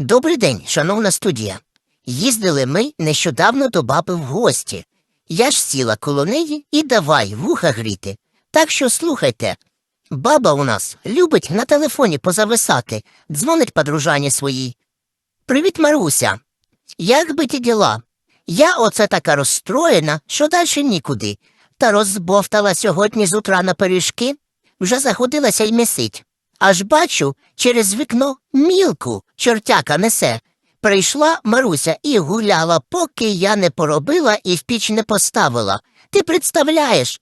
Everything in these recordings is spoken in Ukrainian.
Добрий день, шановна студія. Їздили ми нещодавно до баби в гості. Я ж сіла коло неї і давай вуха гріти. Так що слухайте. Баба у нас любить на телефоні позависати, дзвонить подружані своїй. Привіт, Маруся. Як би ті діла? Я оце така розстроєна, що далі нікуди. Та розбовтала сьогодні з утра на пиріжки, вже заходилася й месить. Аж бачу, через вікно мілку чортяка несе. Прийшла Маруся і гуляла, поки я не поробила і в піч не поставила. Ти представляєш?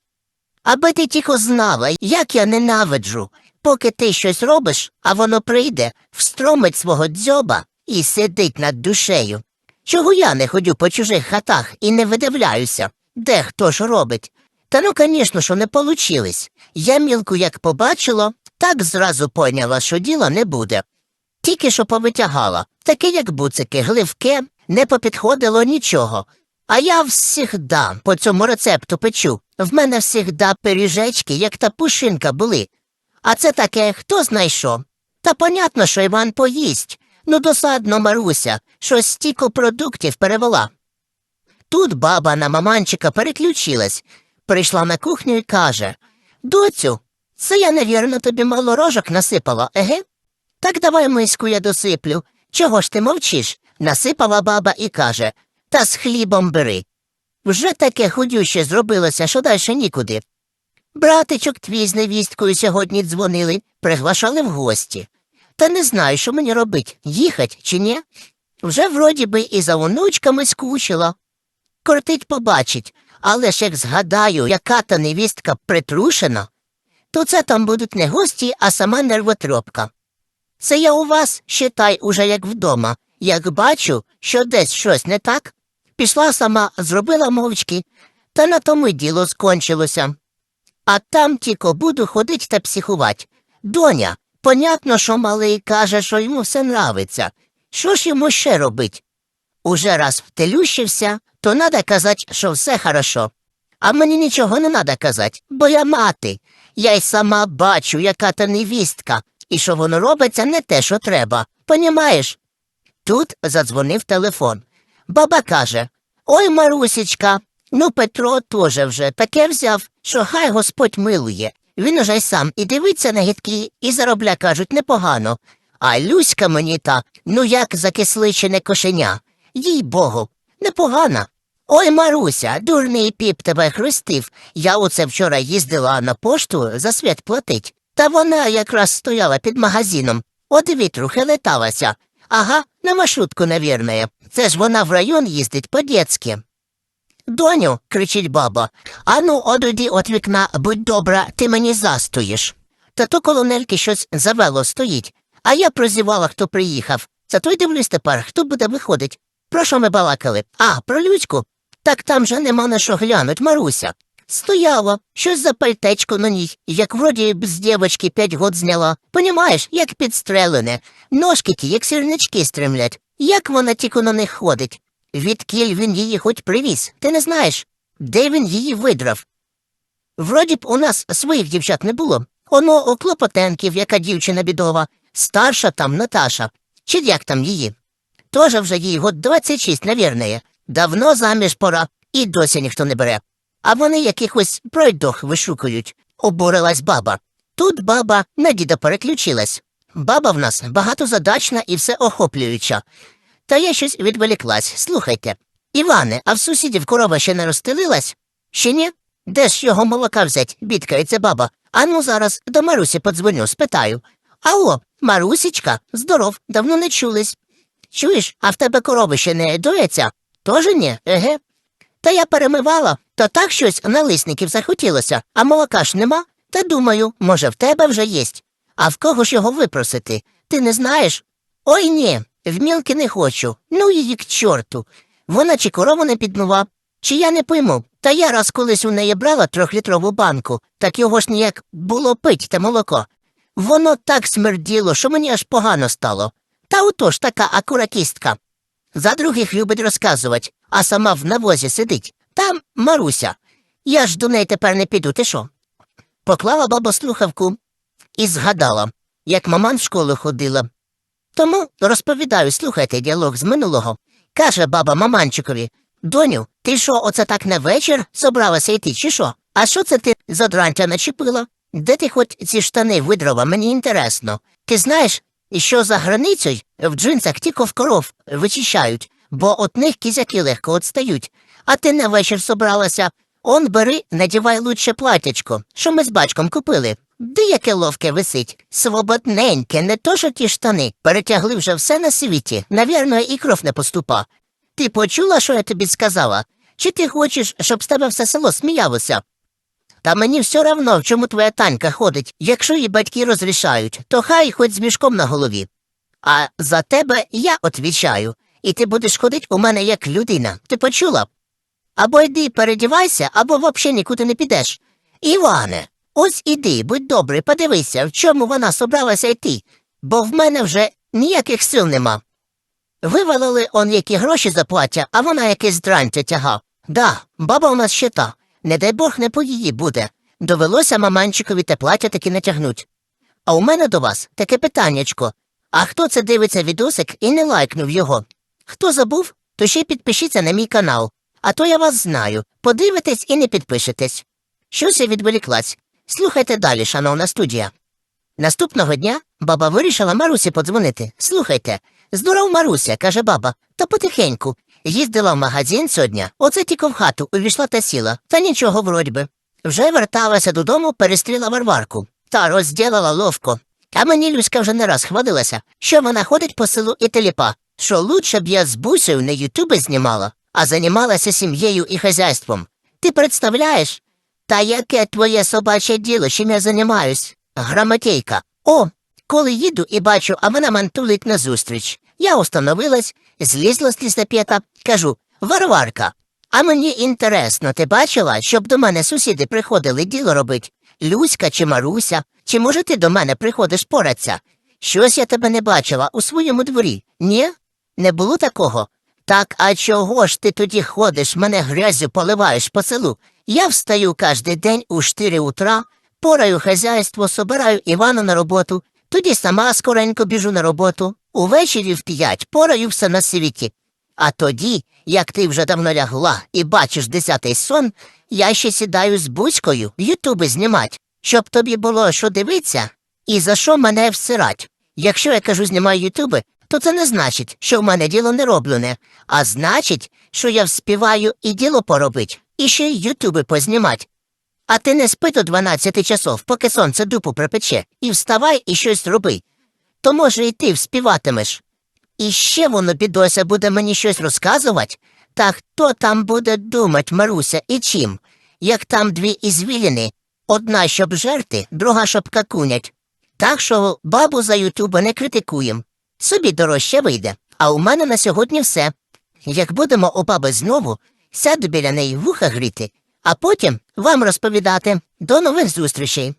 Аби ти тільки знала, як я ненавиджу, поки ти щось робиш, а воно прийде, встромить свого дзьоба і сидить над душею. Чого я не ходю по чужих хатах і не видивляюся, де хто ж робить? Та ну, звісно, що не получилось. Я мілку як побачила, так зразу поняла, що діла не буде. Тільки що повитягала, таке, як буцики, гливке, не попідходило нічого. А я всігда по цьому рецепту печу. В мене всігда пиріжечки, як та пушинка були. А це таке хто знайшов? Та понятно, що Іван поїсть. Ну, досадно, Маруся, що стільки продуктів перевела. Тут баба на маманчика переключилась, прийшла на кухню і каже Доцю, це я, невірно, тобі мало рожок насипала, еге? Так давай миску я досиплю. Чого ж ти мовчиш? Насипала баба і каже Та з хлібом бери. Вже таке худюще зробилося, що далі нікуди. Братичок твій з невісткою сьогодні дзвонили, приглашали в гості. Та не знаю, що мені робить, їхать чи ні. Вже вроді би і за онучками скучила. Кортить побачить, але ж як згадаю, яка та невістка притрушена, то це там будуть не гості, а сама нервотропка. Це я у вас, считай, уже як вдома. Як бачу, що десь щось не так, пішла сама, зробила мовчки, та на тому й діло скончилося. А там тільки буду ходить та психувати. Доня, понятно, що малий каже, що йому все нравиться. Що ж йому ще робить? Уже раз втелющився, то надо казати, що все хорошо. А мені нічого не надо казати, бо я мати. Я й сама бачу, яка та невістка, і що воно робиться не те, що треба. Понімаєш? Тут задзвонив телефон. Баба каже Ой, Марусічка, ну Петро теж вже таке взяв, що хай Господь милує. Він уже й сам і дивиться на гідки, і заробля, кажуть, непогано. А Люська мені та, ну як закисличене кошеня. Їй богу, непогана. Ой, Маруся, дурний піп тебе хрестив. Я оце вчора їздила на пошту за свят платить. Та вона якраз стояла під магазином. От вітру хилеталася. Ага, на маршрутку, навірно. Це ж вона в район їздить по-дєцьки. Доню, кричить баба, ану, одуйди от вікна, будь добра, ти мені застоїш. Та то колонельки щось завело стоїть, а я прозівала, хто приїхав. Зато й дивлюсь тепер, хто буде виходить. Про що ми балакали? А, про Людьку? Так там же нема на що глянуть, Маруся. Стояла, щось за пальтечко на ній, як вроді б з дівочки п'ять год зняла. Понімаєш, як підстрелене. Ножки ті, як сірнички стремлять. Як вона тільки на них ходить? Відкіль він її хоч привіз, ти не знаєш, де він її видрав? Вроді б у нас своїх дівчат не було. Оно у Клопотенків, яка дівчина бідова, старша там Наташа, чи як там її. Тоже вже їй год 26, навірне. Давно заміж пора, і досі ніхто не бере. А вони якихось пройдох вишукують, обурилась баба. Тут баба на діда переключилась. Баба в нас багатозадачна і всеохоплююча. Та я щось відволіклась. Слухайте. Іване, а в сусідів корова ще не розстелилась? Ще ні? Де ж його молока взять? бідкається баба. Ану зараз до Марусі подзвоню, спитаю. Алло, Марусічка, здоров, давно не чулись. Чуєш, а в тебе корови ще не дояться? Тоже ні, еге? Та я перемивала, то так щось налисників захотілося, а молока ж нема. Та думаю, може, в тебе вже єсть. А в кого ж його випросити? Ти не знаєш? Ой ні, в мілки не хочу. Ну її к чорту. Вона чи корову не підмила, чи я не пойму. Та я раз колись у неї брала трьохлітрову банку, так його ж ніяк було пить те молоко. Воно так смерділо, що мені аж погано стало. Та отож така акуратістка. За других любить розказувати, а сама в навозі сидить. Там Маруся. Я ж до неї тепер не піду, ти що? Поклала баба слухавку і згадала, як маман в школу ходила. Тому розповідаю, слухайте діалог з минулого. Каже баба маманчикові, доню, ти що, оце так на вечір собралася йти, чи що? А що це ти за дрантя начепила? Де ти хоч ці штани видрова, мені інтересно. Ти знаєш, що за границею в джинсах тільки в коров вичищають, бо от них кізяки легко отстають. А ти на вечір собралася. Он бери, надівай лучше платячко, що ми з батьком купили. Де яке ловке висить? Свободненьке, не то що ті штани. Перетягли вже все на світі. Навірно, і кров не поступа. Ти почула, що я тобі сказала? Чи ти хочеш, щоб з тебе все село сміялося? Та мені все равно, в чому твоя танька ходить. Якщо її батьки розрішають, то хай хоч з мішком на голові. А за тебе я отвічаю, і ти будеш ходить у мене як людина. Ти почула? Або йди передівайся, або взагалі нікуди не підеш. Іване, ось іди, будь добрий, подивися, в чому вона собралася йти, бо в мене вже ніяких сил нема. Вивалили он які гроші за плаття, а вона якесь дрантя тягав. Да, баба у нас ще та. Не дай Бог не по її буде. Довелося маманчикові те плаття таки натягнуть. А у мене до вас таке питаннячко. А хто це дивиться відосик і не лайкнув його? Хто забув, то ще підпишіться на мій канал. А то я вас знаю. Подивитесь і не підпишетесь. Щось я відволіклась. Слухайте далі, шановна студія. Наступного дня баба вирішила Марусі подзвонити. Слухайте, здоров Маруся, каже баба, та потихеньку. Їздила в магазин сьогодні, оце тільки в хату увійшла та сіла, та нічого вроді би. Вже верталася додому, перестріла Варварку. Та розділила ловко. А мені Люська вже не раз хвалилася, що вона ходить по селу і теліпа, що лучше б я з бусею на ютуби знімала, а займалася сім'єю і хазяйством. Ти представляєш? Та яке твоє собаче діло, чим я займаюсь? Грамотейка. О, коли їду і бачу, а вона мантулить назустріч. Я установилась, злізла з лісапета, кажу Варварка, а мені інтересно, ти бачила, щоб до мене сусіди приходили діло робить? Люська чи Маруся, чи може ти до мене приходиш поратися? Щось я тебе не бачила у своєму дворі. Ні? Не було такого? Так, а чого ж ти тоді ходиш, мене грязю поливаєш по селу? Я встаю кожний день у 4 утра, пораю хазяйство, собираю Івана на роботу, тоді сама скоренько біжу на роботу, увечері в п'ять пораю все на світі. А тоді, як ти вже давно лягла і бачиш десятий сон, я ще сідаю з бузькою ютуби знімать, щоб тобі було що дивитися і за що мене всирать. Якщо я кажу знімаю ютуби, то це не значить, що в мене діло не роблене, а значить, що я вспіваю і діло поробить, і ще й ютуби познімать. А ти не спи до 12 часов, поки сонце дупу припече, і вставай і щось роби. То, може, і ти вспіватимеш. І ще воно, бідося, буде мені щось розказувати. Та хто там буде думать, Маруся, і чим? Як там дві ізвіліни, одна щоб жерти, друга щоб какунять. Так що бабу за ютуба не критикуєм. Собі дорожче вийде. А у мене на сьогодні все. Як будемо у баби знову, сяду біля неї вуха гріти, а потім вам розповідати. До нових зустрічей.